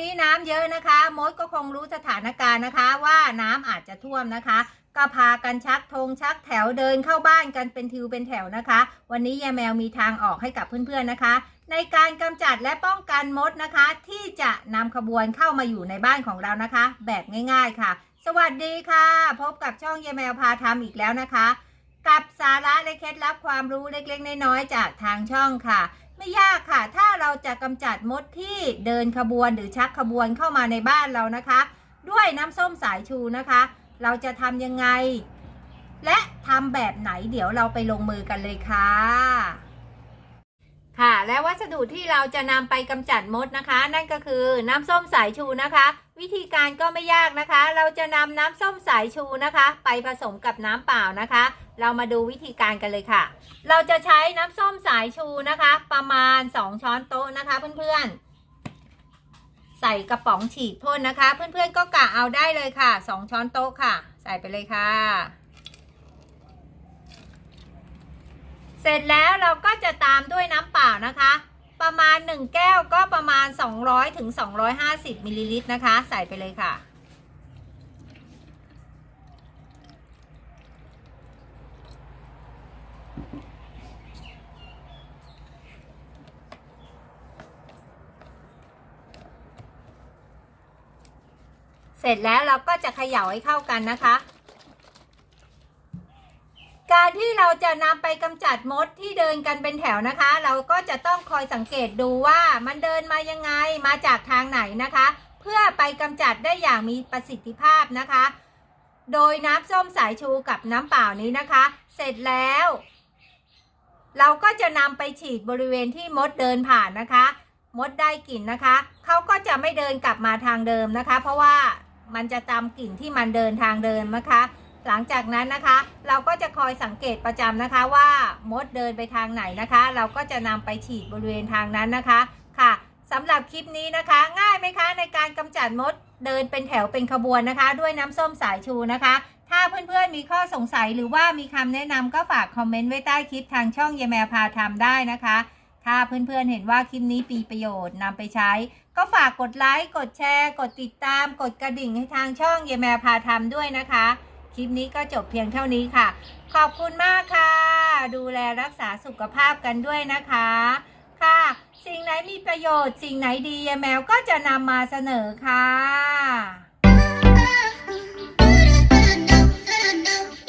นี้น้ำเยอะนะคะมดก็คงรู้สถานการณ์นะคะ ว่าน้ำอาจจะท่วมนะคะ ก็พากันชักธงชักแถวเดินเข้าบ้านกันเป็นทิวเป็นแถวนะคะ วันนี้ยายแมวมีทางออกให้กับเพื่อนๆนะคะ ในการกำจัดและป้องกันมดนะคะ ที่จะนำขบวนเข้ามาอยู่ในบ้านของเรานะคะ แบบง่ายๆค่ะ สวัสดีค่ะ พบกับช่องยายแมวพาทำอีกแล้วนะคะ กับสาระและเคล็ดลับความรู้เล็กๆน้อยๆจากทางช่องค่ะ ไม่ยากค่ะ ถ้าเราจะกำจัดมดที่เดินขบวนหรือชักขบวนเข้ามาในบ้านเรานะคะ ด้วยน้ำส้มสายชูนะคะ เราจะทำยังไง และทำแบบไหนเดี๋ยวเราไปลงมือกันเลยค่ะ ค่ะ และวัสดุที่เราจะนำไปกำจัดมดนะคะ นั่นก็คือน้ำส้มสายชูนะคะ วิธีการก็ไม่ยากนะคะ เราจะนำน้ำส้มสายชูนะคะ ไปผสมกับน้ำเปล่านะคะ เรามาดูวิธีการกันเลยค่ะ เราจะใช้น้ำส้มสายชูนะคะ ประมาณ 2 ช้อนโต๊ะนะคะ เพื่อนๆ ใส่กระป๋องฉีดพ่นนะคะ เพื่อนๆก็กะเอาได้เลยค่ะ 2 ช้อนโต๊ะค่ะ ใส่ไปเลยค่ะ เสร็จแล้วเราก็จะตามด้วยน้ำเปล่านะคะ ประมาณ 1 แก้วก็ประมาณ 200ถึง250มิลลิลิตรนะคะ ใส่ไปเลยค่ะ เสร็จแล้วเราก็จะเขย่าให้เข้ากันนะคะ การที่เราจะนำไปกำจัดมดที่เดินกันเป็นแถวนะคะ เราก็จะต้องคอยสังเกตดูว่ามันเดินมายังไงมาจากทางไหนนะคะ เพื่อไปกำจัดได้อย่างมีประสิทธิภาพนะคะ โดยน้ำส้มสายชูกับน้ำเปล่านี้นะคะ เสร็จแล้ว เราก็จะนำไปฉีดบริเวณที่มดเดินผ่านนะคะ มดได้กลิ่นนะคะเขาก็จะไม่เดินกลับมาทางเดิมนะคะ เพราะว่ามันจะตามกลิ่นที่มันเดินทางเดิมนะคะ หลังจากนั้นนะคะ เราก็จะคอยสังเกตประจำนะคะว่ามดเดินไปทางไหนนะคะ เราก็จะนำไปฉีดบริเวณทางนั้นนะคะค่ะสำหรับคลิปนี้นะคะ ง่ายไหมคะ ในการกำจัดมดเดินเป็นแถวเป็นขบวนนะคะ ด้วยน้ำส้มสายชูนะคะ ถ้าเพื่อนๆมีข้อสงสัยหรือว่ามีคำแนะนำก็ฝากคอมเมนต์ไว้ใต้คลิปทางช่องยายแมวพาทำได้นะคะถ้าเพื่อนๆเห็นว่าคลิปนี้มีประโยชน์นำไปใช้ ก็ฝากกดไลค์ กดแชร์ กดติดตาม กดกระดิ่งให้ทางช่องยายแมวพาทำด้วยนะคะ คลิปนี้ก็จบเพียงเท่านี้ค่ะ ขอบคุณมากค่ะ ดูแลรักษาสุขภาพกันด้วยนะคะ ค่ะ สิ่งไหนมีประโยชน์ สิ่งไหนดีแมวก็จะนำมาเสนอค่ะ